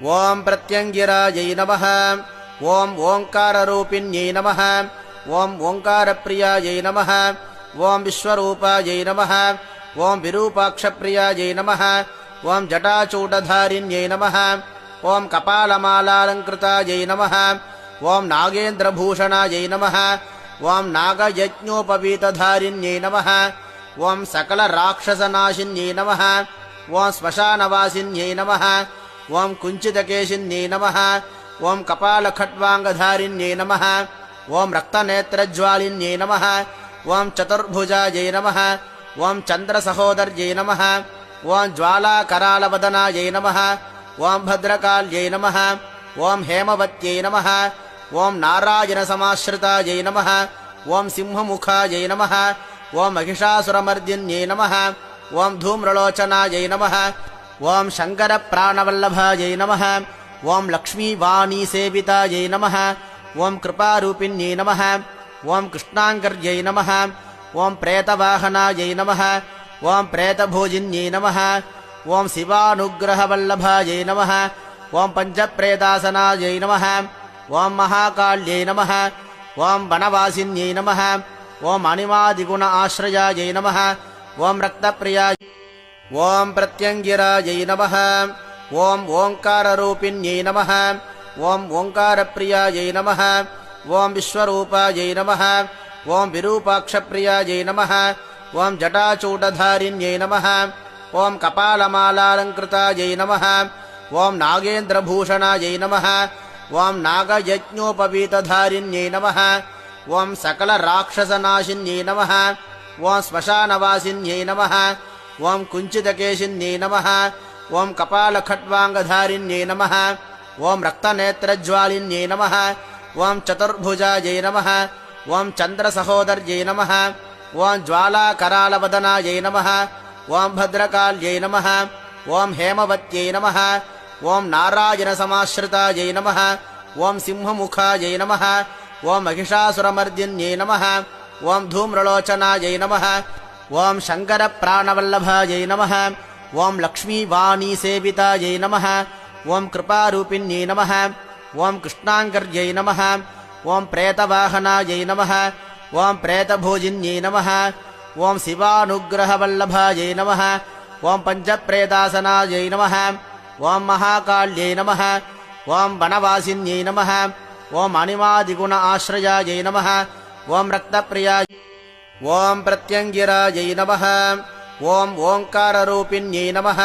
ॐ प्रत्यङ्गिरायै नमः ॐ ओङ्काररूपिण्यै नमः ॐ ओङ्कारप्रियायै नमः ॐ विश्वरूपायै नमः ॐ विरूपाक्षप्रियायै नमः ॐ जटाचूटधारिण्यै नमः ॐ कपालमालालङ्कृतायै नमः ॐ नागेन्द्रभूषणायै नमः ॐ नागयज्ञोपवीतधारिण्यै नमः ॐ सकलराक्षसनाशिन्यै नमः ॐ श्मशानवासिन्यै नमः ॐ कुञ्चितकेशिन्यै नमः ॐ कपालखट्वाङ्गधारिण्यै नमः ॐ रक्तनेत्रज्वालिन्यै नमः ॐ चतुर्भुजायै नमः ॐ चन्द्रसहोदर्यै नमः ॐ ज्वालाकरालवदनायै नमः ॐ भद्रकाल्यै नमः ॐ हेमवत्यै नमः ॐ नारायणसमाश्रितायै नमः ॐ सिंहमुखायै नमः ॐ महिषासुरमर्दिन्यै नमः ॐ धूम्रलोचनायै नमः ॐ शङ्करप्राणवल्लभायै नमः ॐ लक्ष्मीवाणीसेवितायै नमः ॐ कृपारूपिण्यै नमः ॐ कृष्णाङ्कर्यै नमः ॐ प्रेतवाहनायै नमः ॐ प्रेतभोजिन्यै नमः ॐ शिवानुग्रहवल्लभायै नमः ॐ पञ्चप्रेतासनायै नमः ॐ महाकाल्यै नमः ॐ वनवासिन्यै नमः ॐ अणिमादिगुण आश्रयायै नमः ॐ रक्तप्रियाय ॐ प्रत्यङ्गिरायै नमः ॐ ओङ्काररूपिण्यै नमः ॐ ओङ्कारप्रियायै नमः ॐ विश्वरूपायै नमः ॐ विरूपाक्षप्रियायै नमः ॐ जटाचूटधारिण्यै नमः ॐ कपालमालालङ्कृतायै नमः ॐ नागेन्द्रभूषणायै नमः ॐ नागयज्ञोपवीतधारिण्यै नमः ॐ सकलराक्षसनाशिन्यै नमः ॐ श्मशानवासिन्यै नमः ॐ कुञ्चितकेशिन्यै नमः ॐ कपालखट्वाङ्गधारिण्यै नमः ॐ रक्तनेत्रज्वालिन्यै नमः ॐ चतुर्भुजायै नमः ॐ चन्द्रसहोदर्यै नमः ॐ ज्वालाकरालवदनायै नमः ॐ भद्रकाल्यै नमः ॐ हेमवत्यै नमः ॐ नारायणसमाश्रितायै नमः ॐ सिंहमुखायै नमः ॐ महिषासुरमर्दिन्यै नमः ॐ धूम्रलोचनायै नमः ॐ शङ्करप्राणवल्लभायै नमः ॐ लक्ष्मीवाणीसेवितायै नमः ॐ कृपारूपिण्यै नमः ॐ कृष्णाङ्कर्यै नमः ॐ प्रेतवाहनायै नमः ॐ प्रेतभोजिन्यै नमः ॐ शिवानुग्रहवल्लभायै नमः ॐ पञ्चप्रेतासनायै नमः ॐ महाकाल्यै नमः ॐ वनवासिन्यै नमः ॐ अणिमादिगुण आश्रयायै नमः ॐ रक्तप्रियाय ॐ प्रत्यङ्गिरायै नमः ॐ ओङ्काररूपिण्यै नमः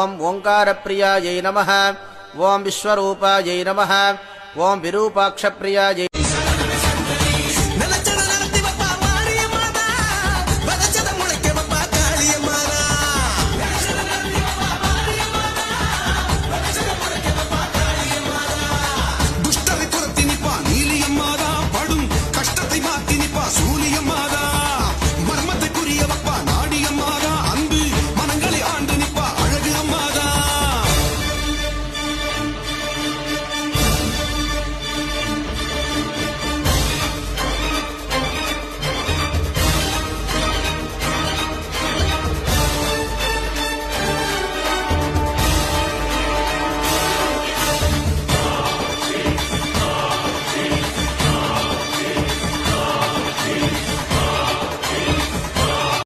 ॐ ओङ्कारप्रियायै नमः ॐ विश्वरूपायै नमः ॐ विरूपाक्षप्रियायै